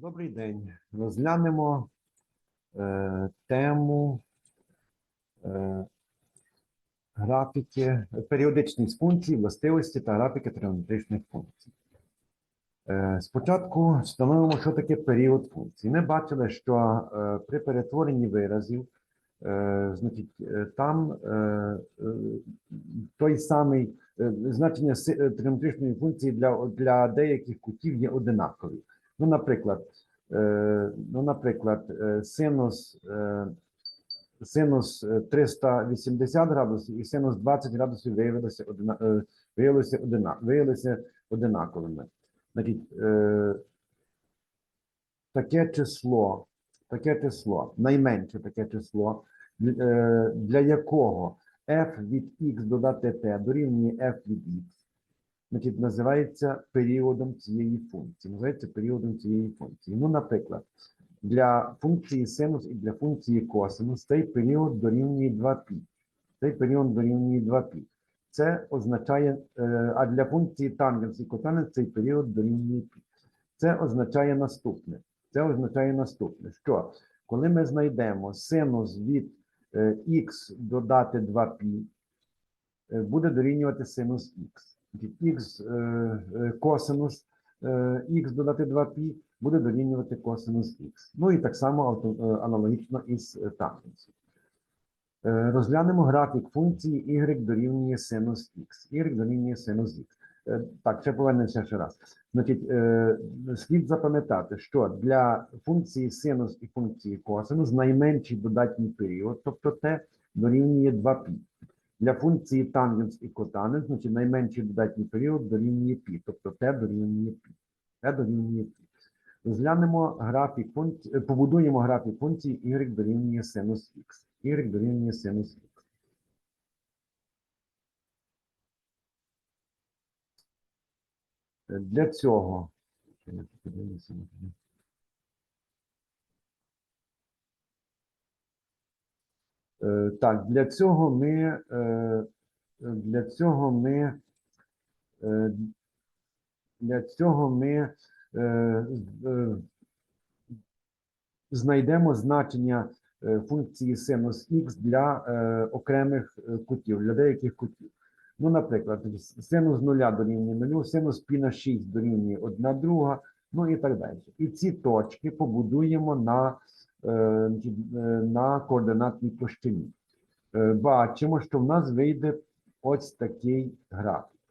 Добрий день. Розглянемо е, тему е, графіки, періодичність функцій, властивості та графіки тригонометричних функцій. Е, спочатку встановимо, що таке період функцій. Ми бачили, що е, при перетворенні виразів, е, значить, е, там е, е, той самий е, значення е, тригонометричної функції для, для деяких кутів є одинакові. Ну, наприклад, е, ну, наприклад, е, синус, е, синус е, 380 градусів і синус 20 градусів виявилися, виявилися, виявилися одинаковими. Значить, таке число, таке число, найменше таке число, для якого f від x додати t дорівнює f від x, значить, називається періодом цієї функції. Називається періодом цієї функції. Ну, наприклад, для функції синус і для функції косинус цей період дорівнює 2π. Цей період дорівнює 2π. Це означає, е, а для функції тангенс і котангенс цей період дорівнює π. Це означає наступне. Це означає наступне, що коли ми знайдемо синус від е, х додати 2π, е, буде дорівнювати синус х. Х е, косинус х додати 2π буде дорівнювати косинус х. Ну і так само е, аналогічно із е, тангенсом. Е, Розглянемо графік функції y дорівнює синус х. y дорівнює синус х. Е, Так, ще повернемося ще раз. Значить, е, слід запам'ятати, що для функції синус і функції косинус найменший додатній період, тобто t, дорівнює 2π. Для функції тангенс і котангенс, значить найменший додатній період дорівнює пі, тобто Т дорівнює пі. Т дорівнює пі. Розглянемо графік функції, е, побудуємо графік функції y дорівнює синус X, Y дорівнює синус х. Е, для цього. Так, для цього ми е, для цього ми е, для цього ми е, е, знайдемо значення е, функції синус х для е, окремих е, кутів, для деяких кутів. Ну, наприклад, синус нуля дорівнює нулю, синус пі на 6 дорівнює 1 друга, ну і так далі. І ці точки побудуємо на, е, е, на координатній площині. Е, Бачимо, що в нас вийде ось такий графік.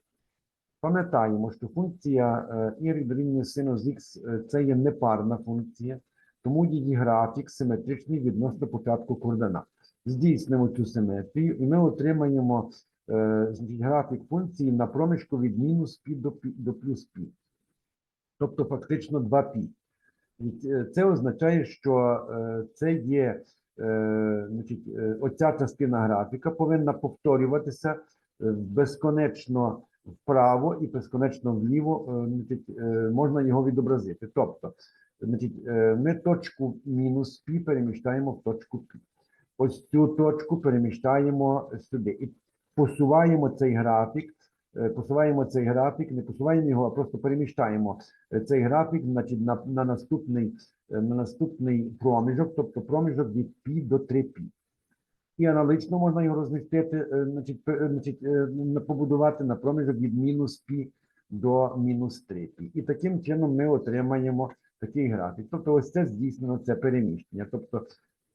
Пам'ятаємо, що функція е, y дорівнює синус х е, це є непарна функція, тому її графік симетричний відносно початку координат. Здійснимо цю симетрію, і ми отримаємо е, значить, графік функції на проміжку від мінус π до, π до плюс π. Тобто фактично 2π. І це- означає, що е, це є е, значить, е, оця частина графіка повинна повторюватися е, безконечно вправо і безконечно вліво, е, значить, е, можна його відобразити. Тобто, значить, е, ми точку мінус пі переміщаємо в точку пі. Ось цю точку переміщаємо сюди і посуваємо цей графік. Е, Посуваємо цей графік, не посуваємо його, а просто переміщаємо е, цей графік значить, на, на, наступний, е, на наступний проміжок, тобто проміжок від пі до 3π. І аналогічно можна його розмістити, значить, значить, побудувати на проміжок від мінус пі до мінус 3 пі. І таким чином ми отримаємо такий графік. Тобто, ось це здійснено це переміщення. Тобто,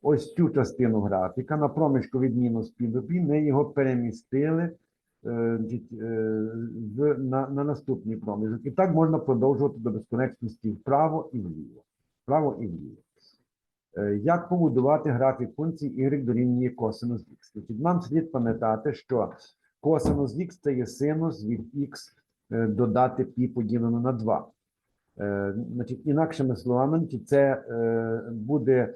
ось цю частину графіка на проміжку від мінус пі до пі, ми його перемістили в, на, на наступний проміжок. І так можна продовжувати до безконечності вправо і вліво. Вправо і вліво. Е, Як побудувати графік функції y дорівнює косинус х? Значить, нам слід пам'ятати, що косинус х це є синус від х е, додати π поділено на 2. Е, Значить, інакшими словами, це е, буде е,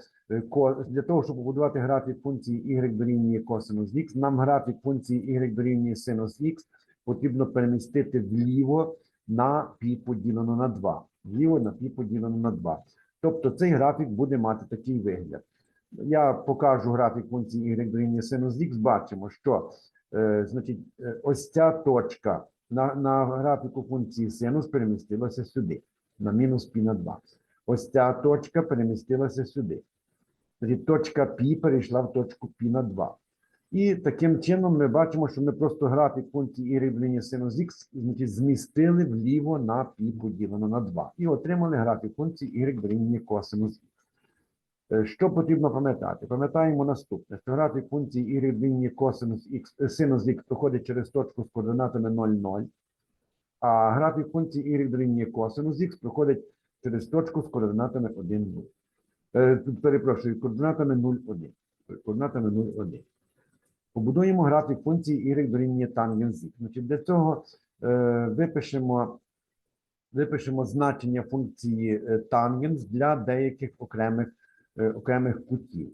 для того, щоб побудувати графік функції y дорівнює косинус х, нам графік функції y дорівнює синус х потрібно перемістити вліво на π поділено на 2. Вліво на π поділено на 2. Тобто цей графік буде мати такий вигляд. Я покажу графік функції y дорівнює синус х, бачимо, що е, значить, е, ось ця точка на, на графіку функції синус перемістилася сюди, на мінус π на 2. ось ця точка перемістилася сюди. Тоді точка Пі перейшла в точку Пі на 2. І таким чином ми бачимо, що ми просто графік функції y рівня синус х значить, змістили вліво на пі поділено на 2. І отримали графік функції y дорівнює косинус х. Е, Що потрібно пам'ятати? Пам'ятаємо наступне, що графік функції y дорівнює косинус х, е, синус х проходить через точку з координатами 0, 0, а графік функції y дорівнює косинус х проходить через точку з координатами 1, 0. Е, перепрошую, координатами 0, 1. Координатами 0, 1. Побудуємо графік функції y дорівнює тангенс. Значить, для цього е, випишемо, випишемо значення функції е, тангенс для деяких окремих, е, окремих кутів.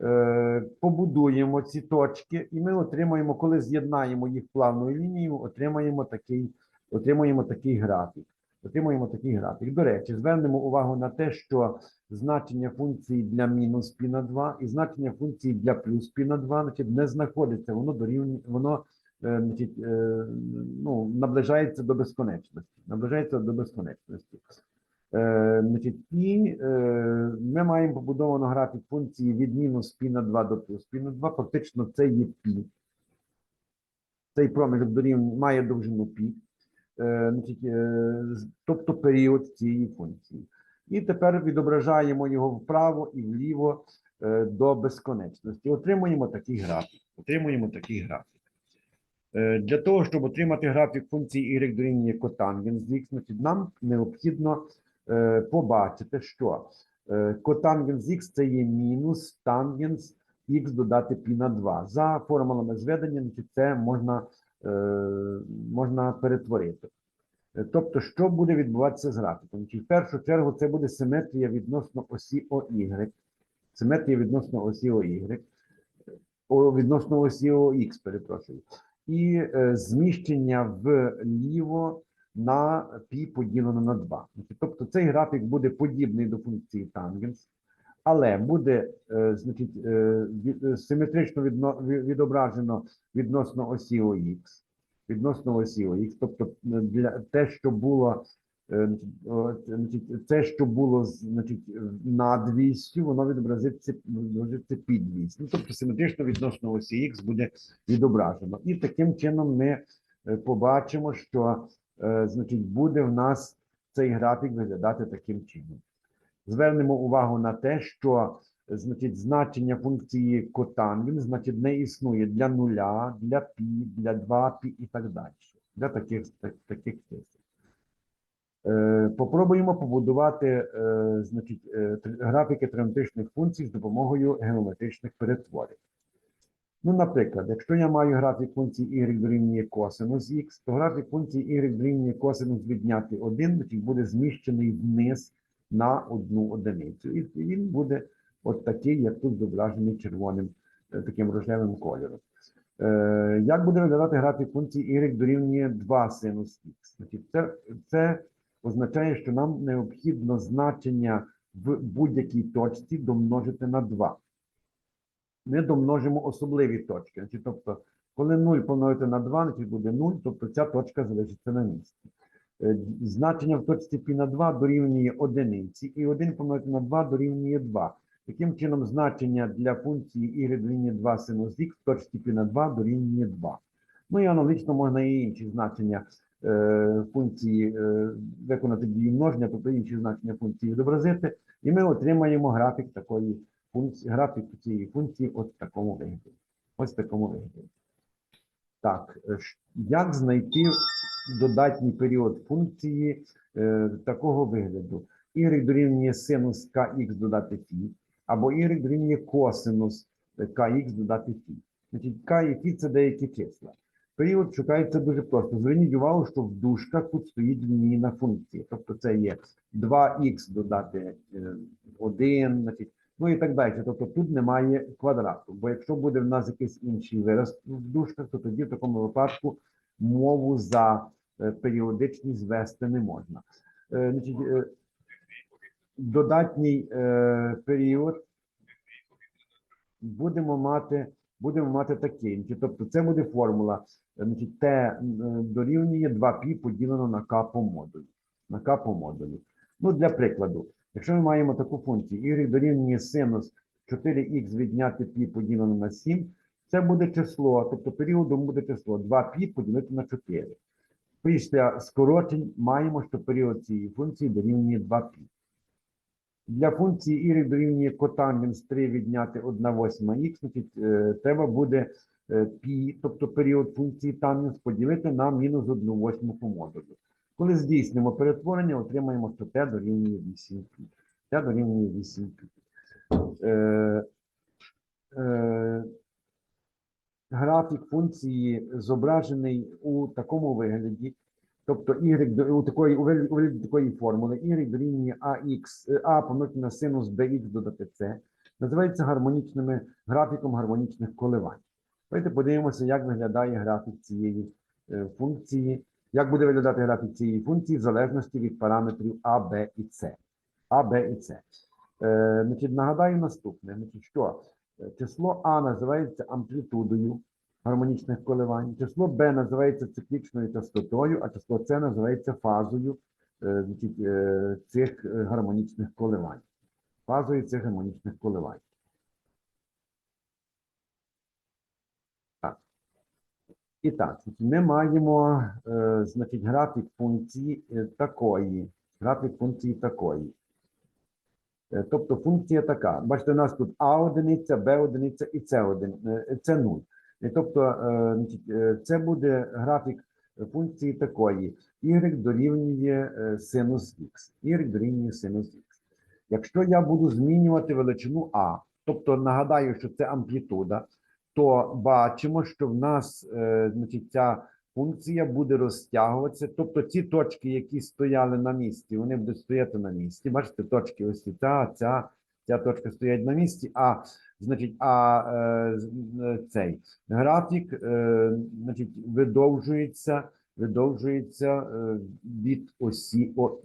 Е, побудуємо ці точки, і ми отримаємо, коли з'єднаємо їх плавною лінією, отримаємо такий, отримаємо такий графік. Отримуємо такий графік. До речі, звернемо увагу на те, що значення функції для мінус пі на 2 і значення функції для плюс пі на 2 значить, не знаходиться, воно дорівнює, воно е, значить, е, ну, наближається до безконечності. Наближається до безконечності. Е, значить, і ми маємо побудовану графік функції від мінус пі на 2 до плюс пі на 2. Фактично, це є пі. Цей проміжок дорівнює має довжину пі. Тобто період цієї функції. І тепер відображаємо його вправо і вліво е, до безконечності. Отримуємо такий графік. Отримуємо такий графік. Е, Для того, щоб отримати графік функції y дорівнює котангенс х, значить, нам необхідно е, побачити, що е, котангенс х це є мінус тангенс х додати пі на 2. За формулами зведення, це можна, е, можна перетворити. Е, Тобто, що буде відбуватися з графіком? Чи в першу чергу це буде симетрія відносно осі ОY, симетрія відносно осі о, відносно осі ОХ, перепрошую, і е, зміщення вліво на пі поділено на 2. Тобто цей графік буде подібний до функції тангенс, але буде е, значить, е, е, симетрично відображено відносно осі ОХ відносно осі ОХ. Тобто для те, що було значить, це, що було значить, над вісю, воно відобразиться, відобразиться під вісь. Ну, тобто симетрично відносно осі Х буде відображено. І таким чином ми побачимо, що значить, буде в нас цей графік виглядати таким чином. Звернемо увагу на те, що значить, значення функції котангенс, значить, не існує для нуля, для пі, для 2 пі і так далі. Для таких, так- таких чисел. Е, Попробуємо побудувати е, значить, е, графіки тригонометричних функцій з допомогою геометричних перетворень. Ну, наприклад, якщо я маю графік функції y дорівнює косинус х, то графік функції y дорівнює косинус відняти 1, значить буде зміщений вниз на одну одиницю. І він буде от такий, як тут зображений червоним е, таким рожевим кольором. Е, Як буде виглядати графік функції y дорівнює 2 синус х? Це, це означає, що нам необхідно значення в будь-якій точці домножити на 2 ми домножимо особливі точки. Тобто, коли 0 помножити на 2, значить буде 0, тобто ця точка залишиться на місці. Е, Значення в точці π на 2 дорівнює одиниці, і 1 помножити на 2 дорівнює 2. Таким чином, значення для функції y дорівнює 2 синус х в точці π на 2 дорівнює 2. Ну і аналогічно можна і інші значення е, функції е, виконати дії множення, тобто інші значення функції відобразити, і ми отримаємо графік такої функції, графік цієї функції от в такому вигляді. Ось в такому вигляді. Так, е, як знайти додатній період функції е, такого вигляду. Y дорівнює синус kx додати фі, або y дорівнює косинус kx додати фі. Значить, k і фі – це деякі числа. Період шукається дуже просто. Зверніть увагу, що в дужках тут стоїть лінійна функція. Тобто це є 2х додати е, 1, значить, ну і так далі. Тобто тут немає квадрату. Бо якщо буде в нас якийсь інший вираз в дужках, то тоді в такому випадку мову за е, періодичність вести не можна. Е, е, додатній період будемо мати, будемо мати такий. Тобто це буде формула. Значить, Т дорівнює 2π поділено на К по модулю. На К по модулю. Ну, для прикладу, Якщо ми маємо таку функцію y дорівнює синус 4х відняти π поділено на 7, це буде число, тобто періодом буде число 2π поділити на 4. Після скорочень маємо, що період цієї функції дорівнює 2π. Для функції y дорівнює котангенс 3 відняти 1 восьма х, значить, е, треба буде е, π, тобто період функції тангенс, поділити на мінус 1 восьму по модулю. Коли здійснимо перетворення, отримаємо, що t дорівнює 8π. t дорівнює 8π. Графік функції зображений у такому вигляді, тобто y у такої у вигляді, такої формули y дорівнює ax, е, a помножити на синус bx додати c, називається гармонічними графіком гармонічних коливань. Давайте подивимося, як виглядає графік цієї е, функції, як буде виглядати графік цієї функції в залежності від параметрів a, b і c. a, b і c. Е, значить, нагадаю наступне, значить, що число А називається амплітудою гармонічних коливань, число Б називається циклічною частотою, а число С називається фазою е, значить, е, цих е, гармонічних коливань. Фазою цих гармонічних коливань. Так. І так, ми маємо е, значить, графік функції е, такої. Графік функції такої. Е, Тобто функція така. Бачите, у нас тут А одиниця, Б одиниця і С один, е, це 0. Тобто, е, це буде графік функції такої. Y дорівнює синус х. Y дорівнює синус х. Якщо я буду змінювати величину А, тобто нагадаю, що це амплітуда, то бачимо, що в нас значить, ця функція буде розтягуватися. Тобто ці точки, які стояли на місці, вони будуть стояти на місці. Бачите, точки ось ця, ця, ця точка стоять на місці, а значить, а е, е, цей графік е, значить, видовжується, видовжується е, від осі ОХ.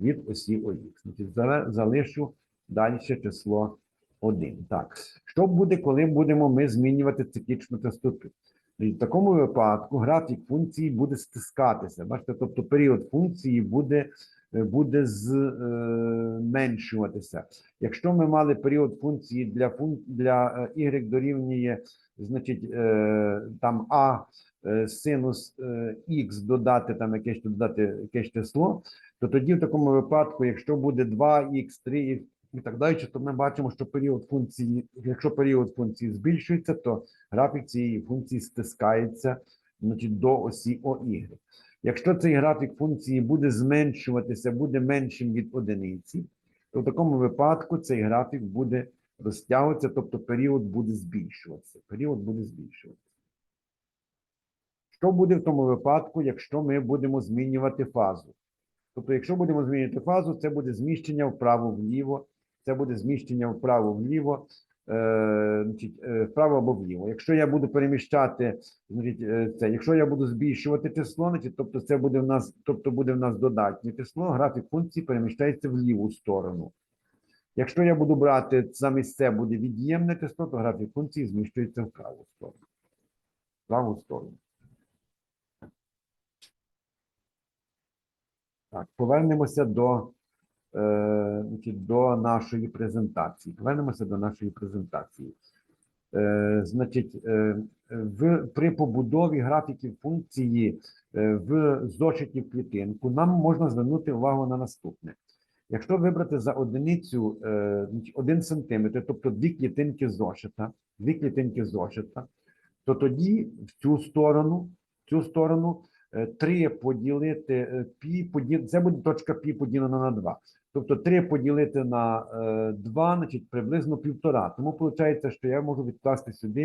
Від осі ОХ. Значить, залишу далі число 1. Так. Що буде, коли будемо ми змінювати циклічну частоту? І в такому випадку графік функції буде стискатися. Бачите, тобто період функції буде, е, буде зменшуватися. Якщо ми мали період функції для фун... для е, y дорівнює, значить, е, там а е, синус е, х додати там якесь додати якесь число, то тоді в такому випадку, якщо буде 2х, 3х і так далі, то ми бачимо, що період функції, якщо період функції збільшується, то графік цієї функції стискається значить, до осі ОY. Якщо цей графік функції буде зменшуватися, буде меншим від одиниці, то в такому випадку цей графік буде розтягуватися, тобто період буде збільшуватися. Період буде збільшуватися. Що буде в тому випадку, якщо ми будемо змінювати фазу? Тобто, якщо будемо змінювати фазу, це буде зміщення вправо-вліво, це буде зміщення вправо-вліво, е, значить, е, вправо або вліво. Якщо я буду переміщати, значить, е, це, якщо я буду збільшувати число, значить, тобто це буде в нас, тобто буде в нас додатнє число, графік функції переміщається в ліву сторону. Якщо я буду брати замість це буде від'ємне число, то графік функції зміщується в праву сторону. В праву сторону. Так, повернемося до, е, до нашої презентації. Повернемося до нашої презентації. Е, значить, е, в, при побудові графіків функції е, в зошиті в клітинку нам можна звернути увагу на наступне. Якщо вибрати за одиницю е, 1 см, тобто дві клітинки зошита, дві клітинки зошита, то тоді в цю сторону, в цю сторону 3 поділити е, пі, поділ... це буде точка пі поділена на 2. Тобто 3 поділити на е, 2, значить приблизно півтора. Тому виходить, що я можу відкласти сюди,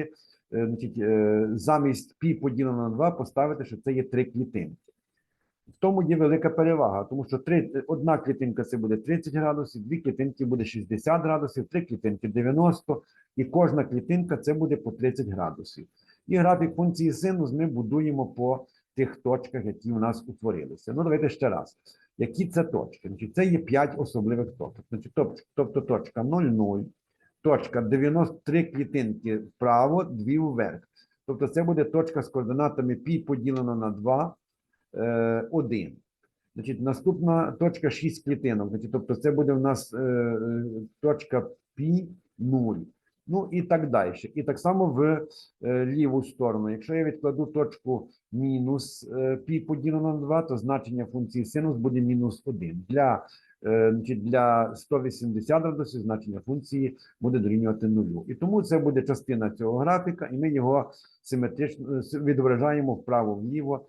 е, значить, е, замість пі поділено на 2 поставити, що це є 3 клітинки. В тому є велика перевага, тому що три, одна клітинка це буде 30 градусів, дві клітинки буде 60 градусів, три клітинки 90, і кожна клітинка це буде по 30 градусів. І графік функції синус ми будуємо по тих точках, які у нас утворилися. Ну, давайте ще раз. Які це точки? Значить, це є 5 особливих точок. Значить, тоб- тобто точка 0,0, точка 93 клітинки вправо, 2 вверх. Тобто це буде точка з координатами π поділено на 2, 1. Значить, наступна точка 6 клітинок. Значить, тобто це буде в нас е, е, точка π 0. Ну і так далі. І так само в е, ліву сторону. Якщо я відкладу точку мінус е, π поділено на 2, то значення функції синус буде мінус 1. Для, е, для 180 градусів значення функції буде дорівнювати нулю. І тому це буде частина цього графіка, і ми його симетрично відображаємо вправо-вліво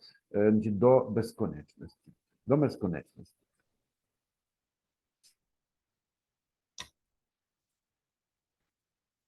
до безконечності. До безконечності.